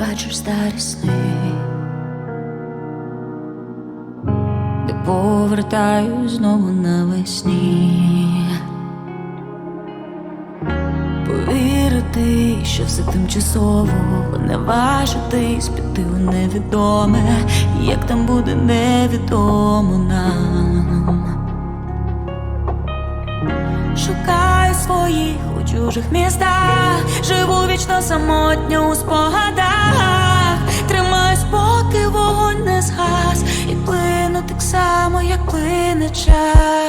бачиш старі сни, де повертаю знову навесні. Повірити, що все тимчасово наважитись піти у невідоме, як там буде невідомо нам. Шукаю чужих містах, живу вічно самотньо у спогадах, тримаюсь, поки вогонь не згас, і плину так само, як плине час.